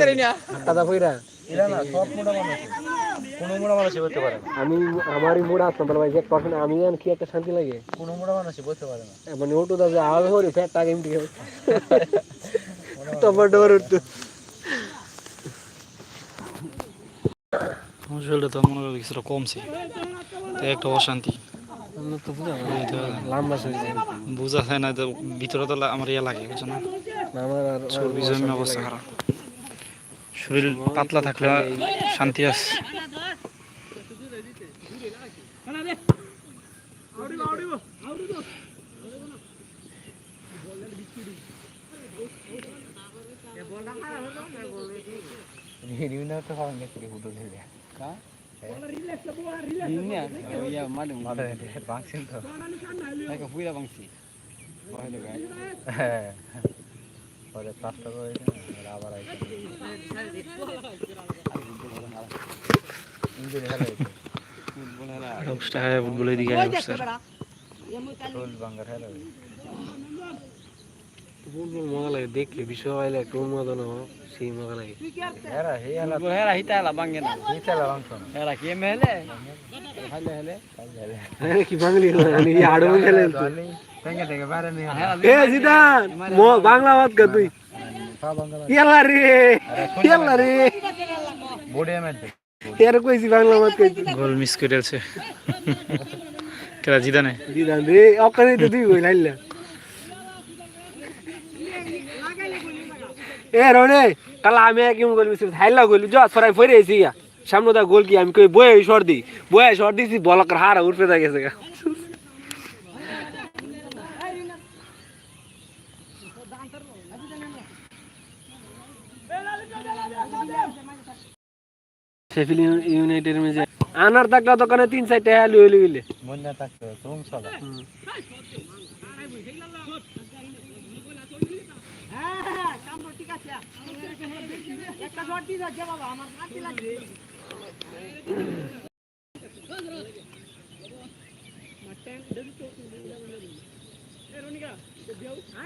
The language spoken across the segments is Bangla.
পারে না। আমি আমারই মুড আসতাম ভাই এক পার্সেন্ট আমি জানি কি একটা শান্তি লাগে। কোনো বলতে পারে না। মানে ওটু দাদা আগে হরি ফ্যাট টাকা এমনি টমাটো ডোর উঠতো। শরীরটা তো মনে হয় কিছুটা কমছে। তো একটা অশান্তি। বোঝা যায় না তো ভিতরে তো আমার ইয়ে লাগে বুঝছ না? আমার আর চর্বি জমি অবস্থা খারাপ। শরীর পাতলা থাকলে শান্তি আছে। বাংছেন তো হ্যাঁ। পরে প্লাস্টার করে আবার অবস্থা হয় ফুটবলের দিকে অবস্থা। ফুটবল মজা লাগে দেখলে বিশ্ব আইলে একটু উন্মাদন হোক সেই মজা লাগে হেরা হে হেলা হেরা হিতালা বাঙ্গে না। হে চালা বাংছ হেরা কি মেলে হালে হালে। কি বাঙালি আড়ো খেলে ভেঙে থেকে বাইরে নিয়ে এ জিদান। মো- বাংলা বাদ কর তুই। ইয়াল্লা রে ইয়াল্লা রে। বডি এমএনটি এর কইছি বাংলা বাদ কইছি গোল মিস করে আছে কেরা জিদানে? জিদান রে অকানে তো তুই কই লাইলা। এ রনে কালা আমি কেমন গোল মিস হাইলা গোল যা সরাই ফিরে এসি সামনে দা গোল কি আমি কই বয়ে শর্ট দি বয়ে শর্ট দিছি বলকার হারা উঠে দা গেছে গা। শেফিল ইউনাইটেড মে আনার থাকলে দোকানে তিন চারটে আলু হইলে গেলে। মনে থাকতো তুম চলা।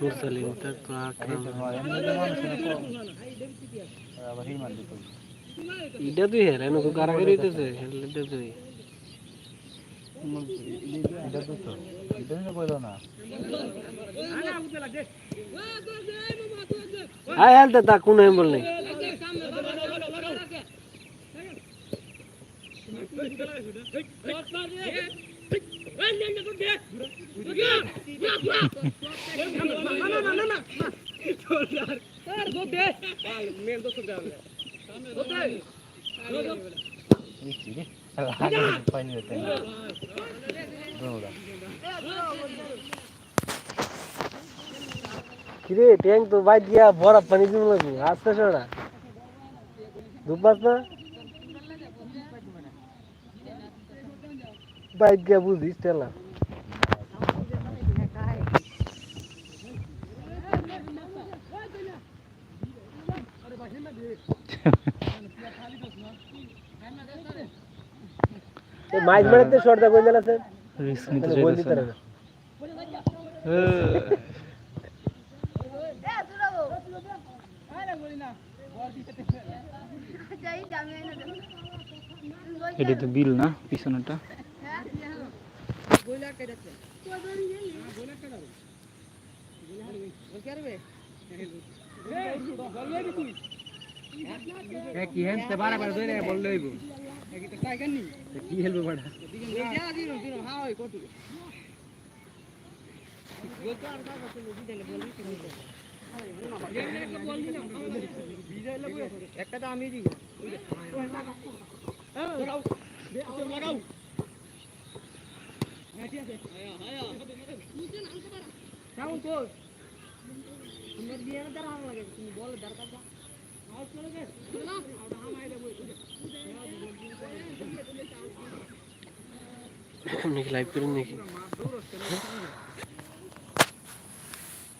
মুরসালিম তারপর আকরাম ইটা তুই হেরে নকু কারাগারি হইতেছে হেলতে তুই এটা তো তো দৌড়া কিরে ট্যাঙ্ক তো বাইক গিয়া বরফ পানি দিব লাগবো আস্তে সরা দুপাস না? বাইক গিয়া বুঝিস টেলা মাইক মারতে শর্টটা কই দিলা স্যার। রিস্ক নিতে চাইতেছে না এটা তো বিল না পিছনেরটা? কি হেনতে বারা বারা ধরে বল লইব কি হেলবে বাড়া? একটা তো আমি লাগে তুমি বলো দরকার যা নাকি লাইভ করেন নাকি?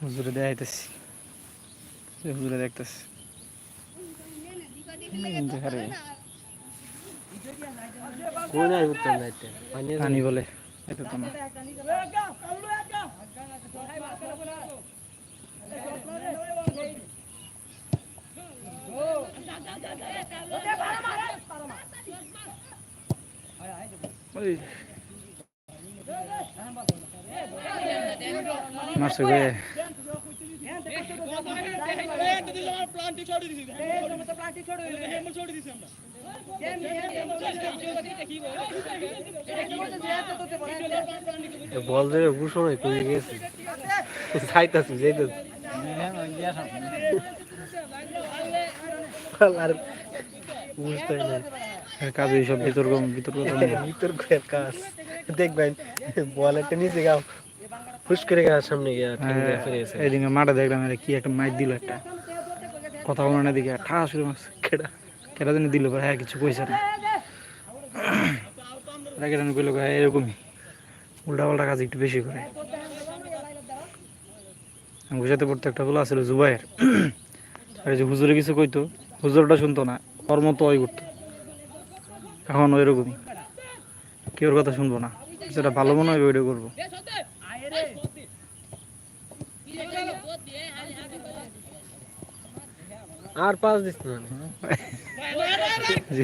হুজুরে দেখাইতেছি হুজুরে দেখতেছি। কোন পানি বলে এটা তো না। মারছে গে। বল দেবে ঘুষণে কমে গেছে? যাইতাছি যাইতাছি। আর বুঝতে না। কাজ বিতর্ক বিতর্ক বিতর্ক এর কাজ। দেখবেন, বল একটা নিচে গাও ফুস করে সামনে গিয়া গেছে। এদিকে মাঠে দেখলাম কি একটা মাইক দিল একটা। কথা বলে না দিকে ঠাস করে মারছে কেডা কেটা জানি দিল হ্যাঁ কিছু কইছে না। ওরা কেটা কইলো হ্যাঁ এরকমই। উল্টা পাল্টা কাজ একটু বেশি করে। বুঝাতে পড়তে একটা বলা ছিল জুবাইয়ের আর যে হুজুরে কিছু কইতো, হুজুরটা শুনতো না কর্ম তো ওই করতো। এখন ওই রকমই কেউ কথা শুনব না যেটা ভালো মনে হবে ওইটা করব আর পাঁচ দিস না জি।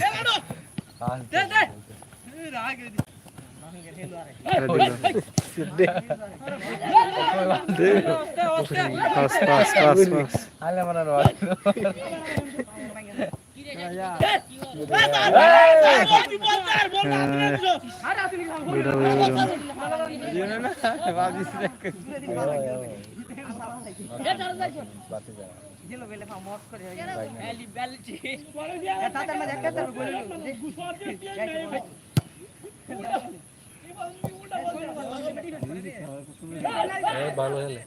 আরে দিল। পাস মনে হ্যাঁ। ভালো হলে?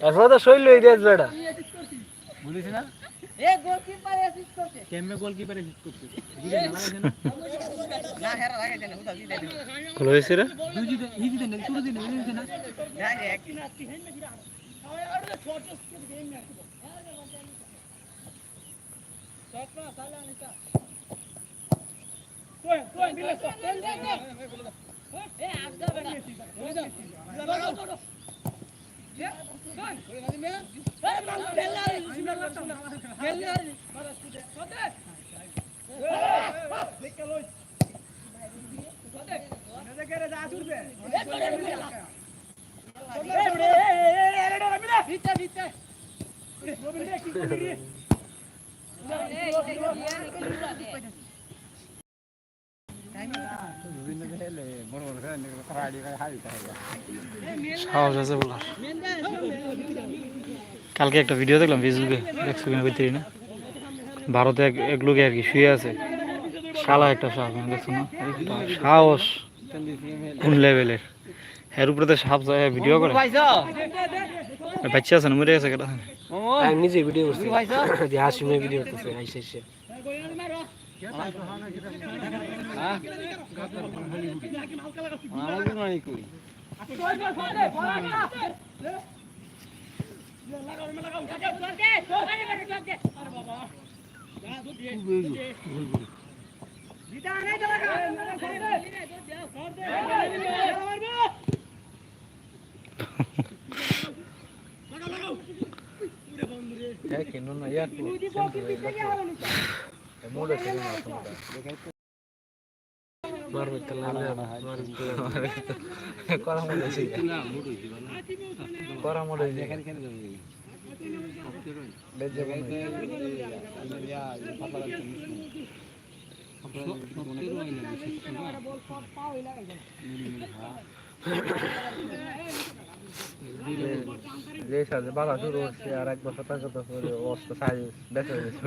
এরপর তো শৈল হয়ে দিয়েছে বেটা বলিস না এ গোলকিপার অ্যাসিস্ট করছে কেমনে না হেরা লাগে উদা রে দুই হি শুরু না ডাইরেক্ট সাহস আছে কালকে একটা ভিডিও দেখলাম ফেসবুকে দেখছ কিনা কইতে না? ভারতে এক লোকে আর কি শুয়ে আছে। শালা একটা সাপ দেখছ না? সাহস। কোন লেভেলের এর উপরে তো সাপ যায় ভিডিও করে। বাচ্চা আছে না, মরে গেছে, কেটা আমি নিজে ভিডিও করছি। হাসিমের ভিডিও করতেছে মারবে তো লাগে মারবে যে সাথে বাধা শুরু হচ্ছে আর এক বছর টাকা তো করে অস্ত্র সাইজ বেঁচে গেছে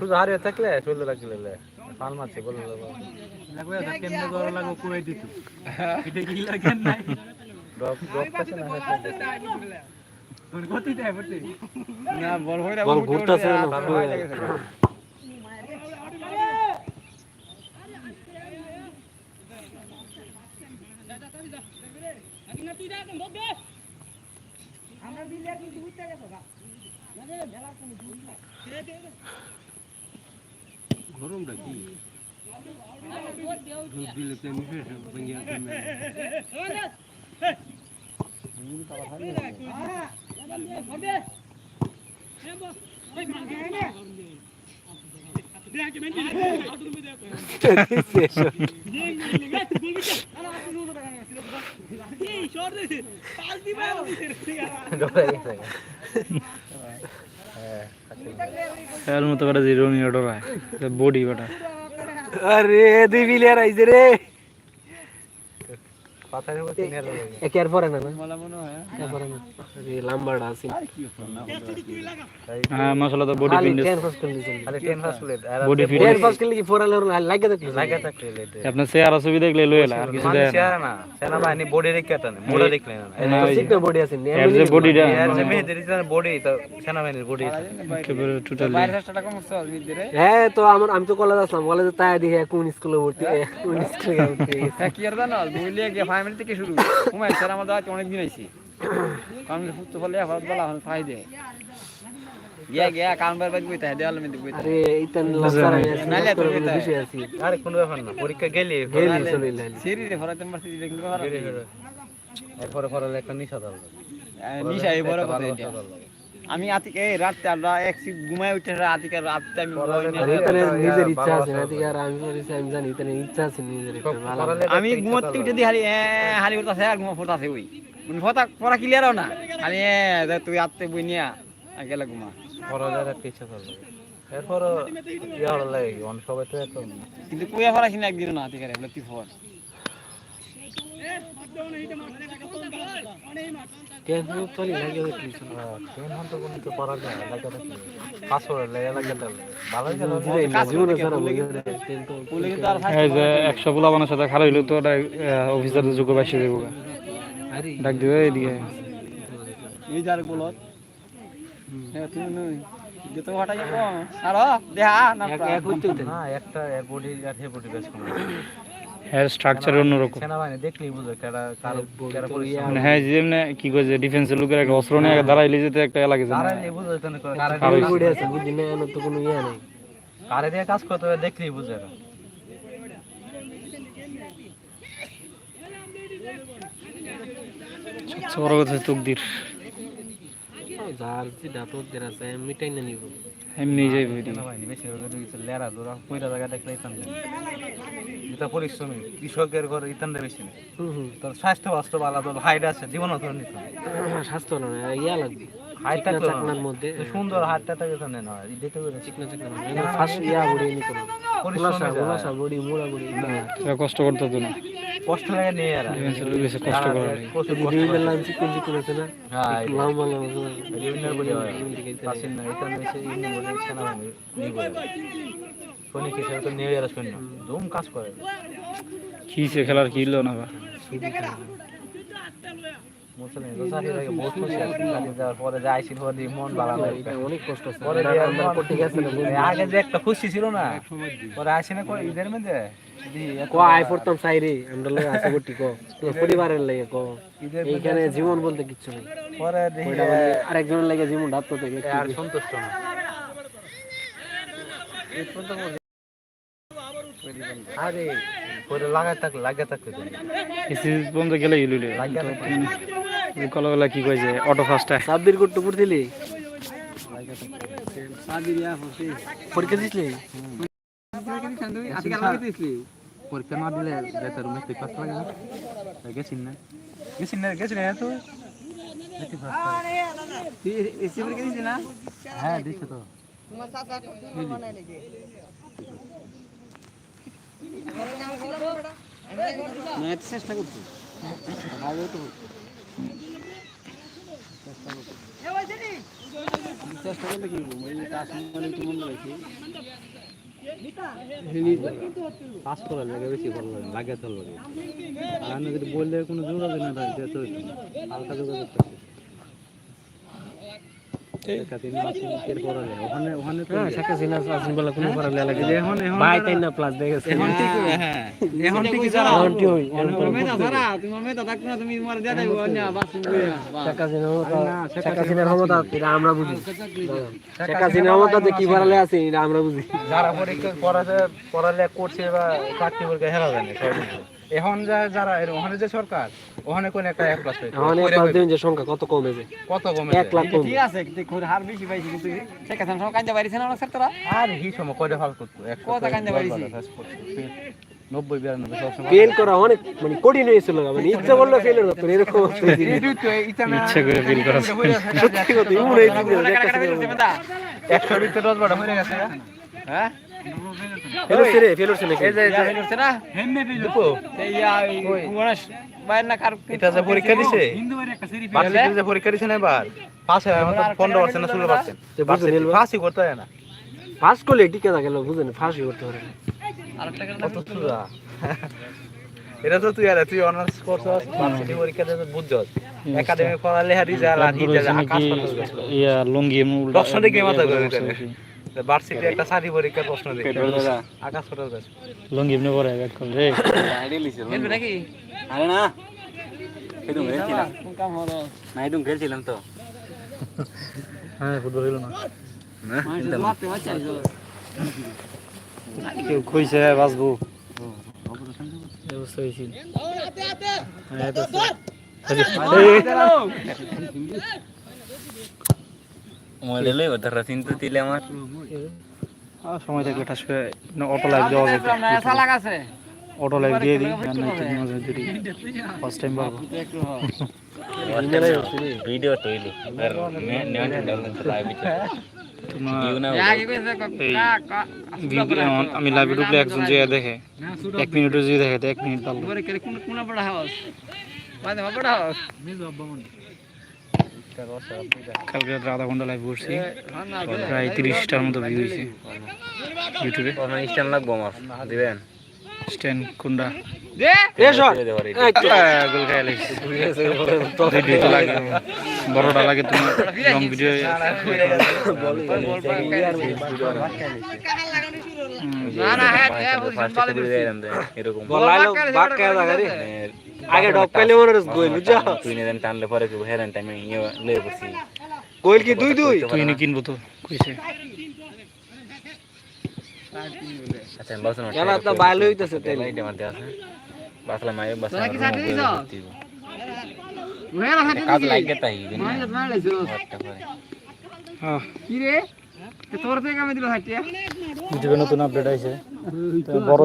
শুধু হারে থাকলে চলতে লাগলে পাল মারছে বলে দেবো কেমনে গরম লাগো কই দিত। এটা কি লাগেন নাই? ডব ডব কাছে না গতি দেয় বটে। না বল হইরা বল ঘুরতাছে না গরমটা কি দুধ দিলে তো মিশে ভেঙে ডবে গেছে হ্যাঁ এর মতো করে জিরো নিয়ে ডরায় বডি বেটা। আরে আইছে রে। পাতার উপর তিন হাজার লাগে একে আর পরে না না? মালা মনে হয় একে পরে না। আরে লাম্বাটা আছে। হ্যাঁ মশলা তো body ten ten first plate body fit ten fast করলে। কি ফোরালে লাগে দেখলি লাগে থাকলে লেটে চেহারা ছবি দেখলে লই এলা আর কিছু দেয় না। চেহারা সেনাবাহিনী বডি রেখে টানে মোড়া দেখলে না। না, ওই যে- বডি আছে এর যে বডিটা এর যে মেহেদির বডি তো সেনাবাহিনীর বডি একেবারে টোটালি হ্যাঁ তো আমার আমি তো কলেজ আসলাম কলেজে তাই দেখে কোন স্কুলে ভর্তি কোন স্কুলে ভর্তি কি আর জানো বইলে গিয়ে ফ্যামিলি থেকে শুরু। হুমায়ুন স্যার আমাদের আজকে অনেক দিন আছি কারণ ফুটতে পারলে ভারত বলা হল ফাই দে গিয়া গিয়া কান বার বাজ বইতে দেওয়াল বইতে আরে নাইলে তো আছি। আরে কোন ব্যাপার না পরীক্ষা গেলে গেলে চলে সিরি রে ফরাতে মারছি দিলে কিন্তু এরপরে পরে একটা নিশা দল নিশা এই বড় কথা এটা। আমি আতিক এই রাতে আমরা এক সিট ঘুমাই উঠে আতিক রাতে আমি ঘুমাই না। আর নিজের ইচ্ছা আছে না ঠিক আর আমি আমি জানি এইটানে ইচ্ছা আছে নিজের আমি ঘুমাতে উঠে দি এ, হালি উঠতাছে আর ঘুমা ফুটাছে ওই মানে ফটা পড়া ক্লিয়ারও না খালি এ, যে তুই আত্তে বই নিয়া আর গেলে ঘুমা একটা ইচ্ছা দল এরপরও ইয়া হলো লাগে অনেক সবাই তো এখন কিন্তু কুয়া ফরা কিনা একদিন না আতিক রে তুই ফর কেন চলি লাগে দেখলি ট্রেন হন তো কোনো তো যায় লাগে থাকলে লাগে লাগে ভালো গেল জিরে না জীবনে স্যার আমি কিন্তু বলে কিন্তু এই যে একশো পোলাবানের সাথে খারাপ হইল তো অফিসার যোগ্য বাইসে দেবো ডাক দিবে এদিকে। এই যার বলত হ্যাঁ তুমি নই যেতে হঠাই যাব? আর দেহা না এক এক হইতে হইতে না একটা এর আর হে বেশ কম হেয়ার স্ট্রাকচার অন্যরকম। সেনাবাহিনী দেখলেই বুঝো কেডা কার মানে হ্যাঁ যেমনি কি কয় যে ডিফেন্সের লোকের একটা অস্ত্র নিয়ে দাঁড়াইলে যেতে একটা লাগে যে না, বুঝো তো কারে কারও ওই আছে বুঝলি না তো কোনো ইয়ে নাই। কারে দিয়ে কাজ করতে হবে দেখলেই বুঝে এরা। সবচেয়ে বড় কথা তকদির। যার যে দাঁতক দেরা আছে মিটাই না নিব। এমনি যাইব এদিকে। সেনাবাহিনী বেশি লেরা দোরা কইরা জায়গা দেখলে ইতান দেন এটা পরিশ্রমী কৃষকের ঘরে ইতান বেশি না হুম হুম। স্বাস্থ্য বাস্তব আলাদা হাইট আছে জীবন ধরে নিতে স্বাস্থ্য না ইয়া লাগবে। হাইটটা চিকনা চাকনার মধ্যে সুন্দর হাটটা থাকে তো নেন হয় করে চিকনা চিকনা ফার্স্ট ইয়া বডি নিতে খোলাসা বডি মোড়া বডি কষ্ট করতে তো না। কষ্ট লাগে নিয়ে এরা। বেশি কষ্ট করে দুই বেলা চিকন চিকন না? হ্যাঁ লম্বা লম্বা বলি হয়। না এটা বলে নিয়ে এরা কাজ করে। কি সে খেলার কি হলো না বা? মুসলিম তো চাকরি বহুত খুশি আছে চাকরি দেওয়ার পরে যে আইসি পরে মন ভালো অনেক কষ্ট পরে দিয়ে আমরা করতে গেছে না এই আগে যে একটা খুশি ছিল না পরে আইসি না ঈদের মধ্যে ক আই পড়তাম চাই আমরা লগে আছে গটি ক। পরিবারের লাগে ক। এইখানে জীবন বলতে কিচ্ছু নেই। পরে আরেকজনের লাগে জীবন ডাক্তার থেকে আর সন্তুষ্ট না। আরে পরে লাগাই থাকলে লাগিয়ে থাকতে এসি পর্যন্ত গেলে ইলুলে কলবেলা কি কয় যে অটো ফাস্টে সাব্বির কোট টুকুর দিলি? পরীক্ষা দিসলি পরীক্ষা না দিলে যেতে রুমে তুই পাস লাগে না। গেছিস না? গেছিস না গেছিস না তো এসি পরীক্ষা দিছি না? হ্যাঁ দিচ্ছে তো। মেয়ে তো চেষ্টা করছি চেষ্টা করলে কি করব এই কাজ মানে একটু মনে রাখি পাস করার লাগে, বেশি ভালো লাগে। লাগে তো লাগে আর যদি বললে কোনো যোগাযোগ না থাকে হালকা যোগাযোগ আমরা বুঝি। শেখ হাসিনার ক্ষমতা কি বাড়ালে আছে আমরা বুঝি। যারা পরীক্ষা পড়াতে পড়ালে করছে বা চাকরি পরীক্ষা হেরা যায়। এখন যা যারা ওখানে যে সরকার ওখানে কোন একটা এক প্লাস পাইছে এখন প্লাস দেবেন যে সংখ্যা কত কমেছে? কত কমে এক লাখ কমে। ঠিক আছে কিন্তু হার বেশি পাইছি কিন্তু সে কথা সব কান্দে পারিছে না স্যার তোরা আর হি সময় কয়টা ফাল করতো? কত কান্দে বাড়িছি? নব্বই বিরানব্বই সবসময় ফেল করা অনেক মানে কঠিন হয়েছিল মানে ইচ্ছা করলে ফেল করতো এরকম ইচ্ছা করে ফিল করা সত্যি কথা ইমন হয়েছিল শেখ হাসিনা একশো ভিতরে দশ বারো হয়ে গেছে। হ্যাঁ? ফেল হচ্ছে রে ফেল হচ্ছে নাকি এই যে এই যে। হচ্ছে না? দুপো, এই গণেশ বাইর না কার এটা যে পরীক্ষা দিছে? বার্ষিক যে পরীক্ষা দিছে না এবার? পাস হয় আমাদের পনেরো পার্সেন্ট না ষোলো পার্সেন্ট? তো নিলবা ফাঁসি করতে হয় না। পাস করলে টিকে থাকে লোক বুঝেন ফাঁসি করতে পারে না। আরেকটা কত চুরা এটা তো তুই আর তুই অনার্স করছস ভার্সিটি পরীক্ষা দিতে বুঝছস। একাডেমিক পড়ালেখা রিজাল্ট আর রিজাল্ট আকাশ পাতাল গেছে। ইয়া লুঙ্গি মাথা ঘুরে ভার্সিটি একটা সারি পরীক্ষার প্রশ্ন দেখে আকাশ পাতাল গেছে। লুঙ্গি এমনি পরে ব্যাট করে রে খেলবে নাকি? আরে না। কাম হলো। না এদম খেলছিলাম তো। হ্যাঁ ফুটবল খেলো না। মারতে কেউ কইছে বাঁচবো। এই অবস্থা হয়েছিল। হ্যাঁ, আছে। মডেলে ওটা চিন্তা দিলে আমার আহ, সময় থাকলে ঠাস করে অটো লাইভ সালাক আছে অটো লাইভ দিয়ে দিই আর নাই তো মাঝে দিই। ফার্স্ট টাইম পারব ভিডিও তৈরি আর নেওয়া ডাউনলোড লাইভ তোমার আগে কইছে কা কা ভিডিও- আমি লাইভে ঢুকলে একজন যে দেখে এক মিনিটও যদি দেখে এক মিনিট পারব কালকে রাত্রে আধা ঘণ্টা লাইভ করছি। প্রায় তিরিশটার মতো ভিউ হয়েছে। ইউটিউবে স্ট্যান্ড লাগবো আমার? দিবেন? স্ট্যান্ড কোনটা? ভিডিও বড়টা লাগে তুমি। লং ভিডিও না না হ্যাঁ হ্যাঁ ভালো দিছি এরকম। আগে ডক পেলে মনে রস গোল বুঝছ? তুই নেন টানলে পরে কি হেরেন টাইমে ইয়ে লয়ে বসি। গোল কি দুই দুই? তুই নি কিনবো তো কইছে। আচ্ছা বাসন এলা তো বাইলে হইতাছে তাইলে লাইট আমার আছে বাসলা মাই বাসলা কি সাথে দিছ? ওহে না হাতে কাজ লাগে তাই মানে মারলেছো হ্যাঁ। কি রে? তোর থেকে আমি দিল ইউটিউবে নতুন আপডেট আইছে। বড়